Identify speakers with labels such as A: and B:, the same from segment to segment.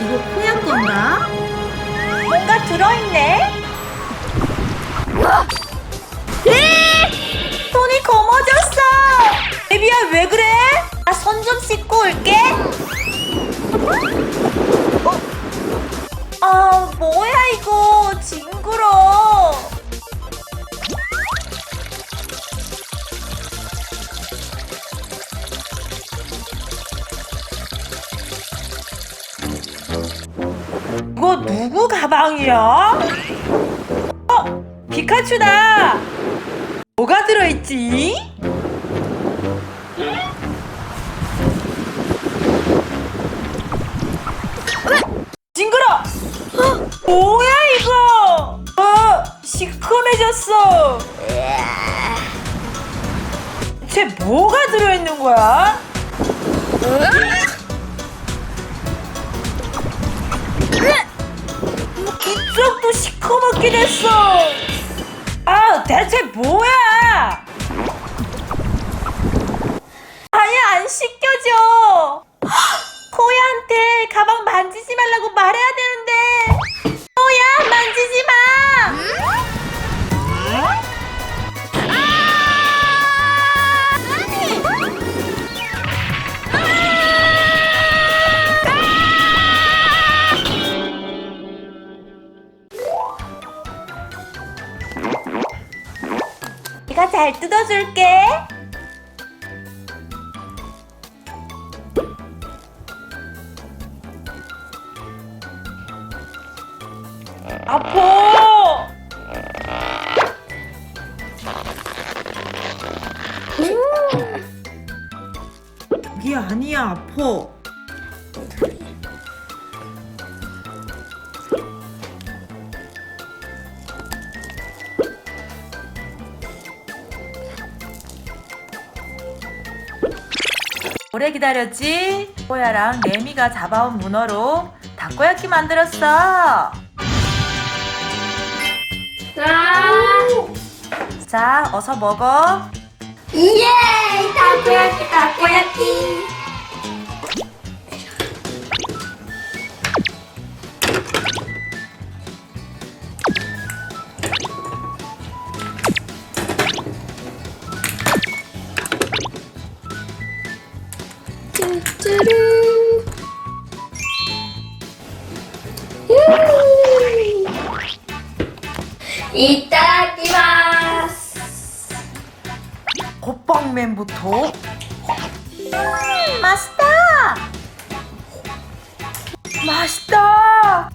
A: 이거 포약 건가? 뭔가 들어있네. 으! 손이 검어졌어. 데비야, 왜 그래? 나 손 좀 씻고 올게. 어? 아 뭐야 이거 징그러워! 이거 누구 가방이야? 어? 피카츄다! 뭐가 들어있지? 징그러! 어, 뭐야 이거? 어, 시커매졌어. 쟤 뭐가 들어있는 거야? 이 쪽도 시커멓게 됐어. 아, 대체 뭐야? 아예 안 씻겨져. 코야한테 가방 만지지 말라고 말해야 되는데. 코야 만지지 마. 잘 뜯어줄게. 아파. 이게 아니야 아파. 오래 기다렸지? 뽀야랑 레미가 잡아온 문어로 다코야키 만들었어. 자, 어서 먹어.
B: 예! 이따다키마스
A: 호빵맨부터. 맛있다. 맛있다.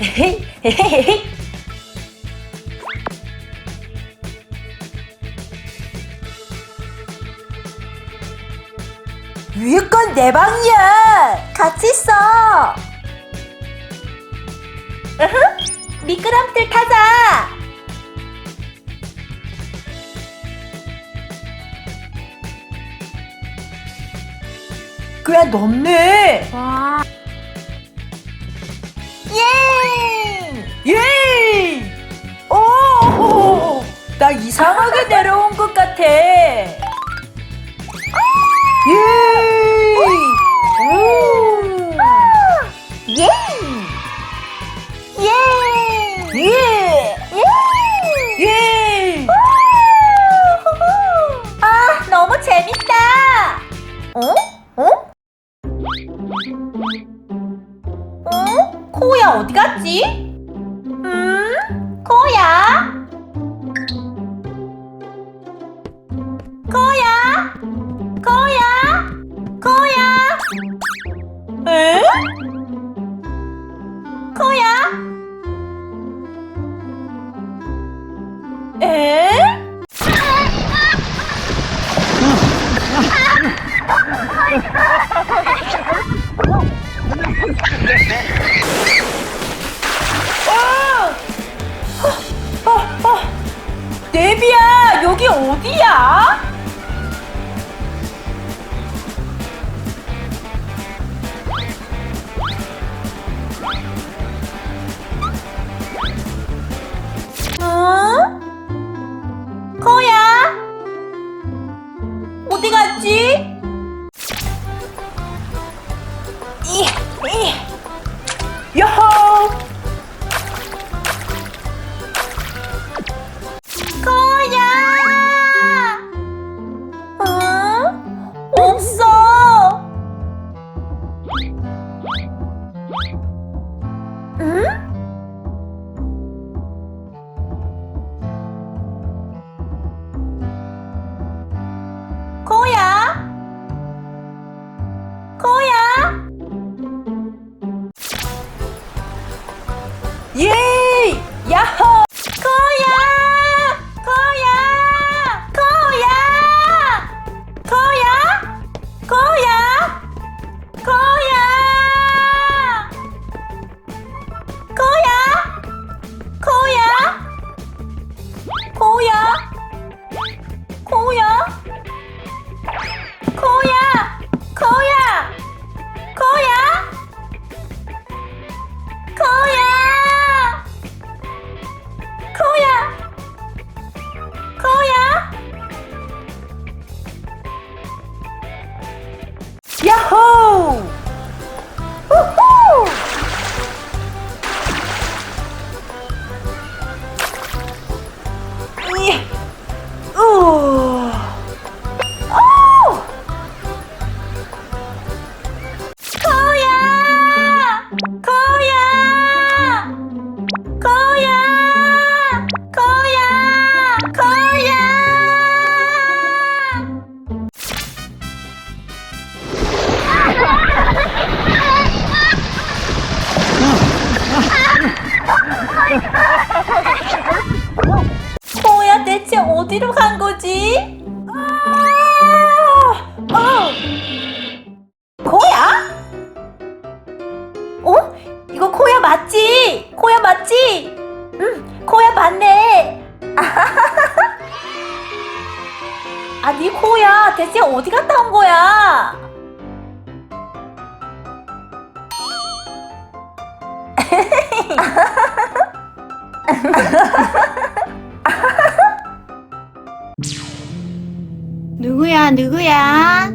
A: 에헤이, 에헤이. 위에 건 내 방이야. 같이 써. 으흠, 미끄럼틀 타자. 꽤 넓네.
B: 와
A: 나 이상하게 내려온 것 같아. 예! 오!
B: 예! 예!
A: 예!
B: 예!
A: 예!
B: 아, 너무 재밌다! 어? 어? 어? 코야 어디 갔지? 음? 코야?
A: 에? 아! 아, 아, 데비야, 여기 어디야?
B: 코야 대체 어디로 간 거지? 아! 어! 코야? 어? 이거 코야 맞지? 코야 맞지? 응, 코야 맞네. 아니 코야 대체 어디 갔다 온 거야? 누구야?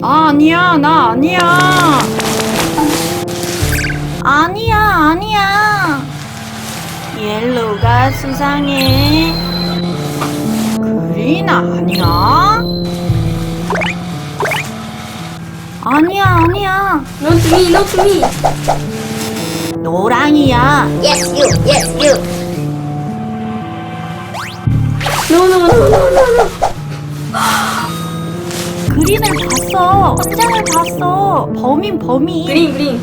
C: 아, 아니야, 나 아니야.
B: 아니야 아니야.
C: 옐로우가 수상해. 그린 아니야?
B: 아니야 아니야.
D: Not me, not me.
B: 노랑이야.
D: Yes, you, yes, you. No, no, no, no, no, no.
B: 그린을 봤어. 현장을 봤어. 범인 범인.
D: Green.
C: 그린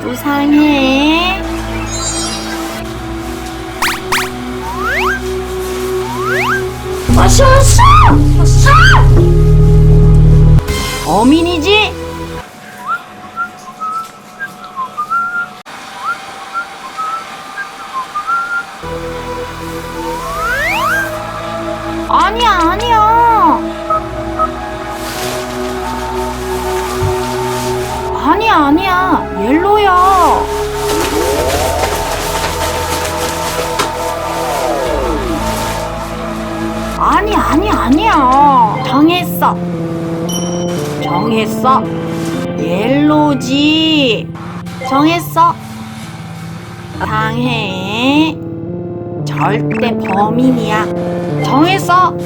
C: 수상해.
D: 왔어, 왔어! 왔어!
C: 범인이지?
B: 아니야 아니야. 옐로야. 아니 아니 아니야.
C: 정했어. 정했어. 옐로지. 정했어. 당해. 절대 범인이야. 정했어.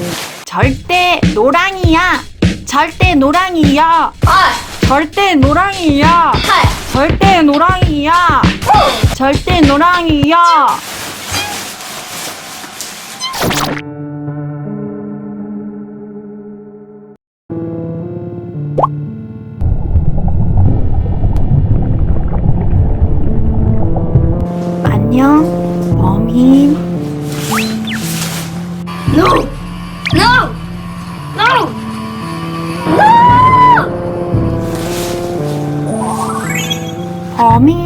C: 절대 노랑이야. 절대 노랑이야.
D: 아,
C: 절대 노랑이야.
D: 팔.
C: 절대 노랑이야. 절대 노랑이야. หอมมี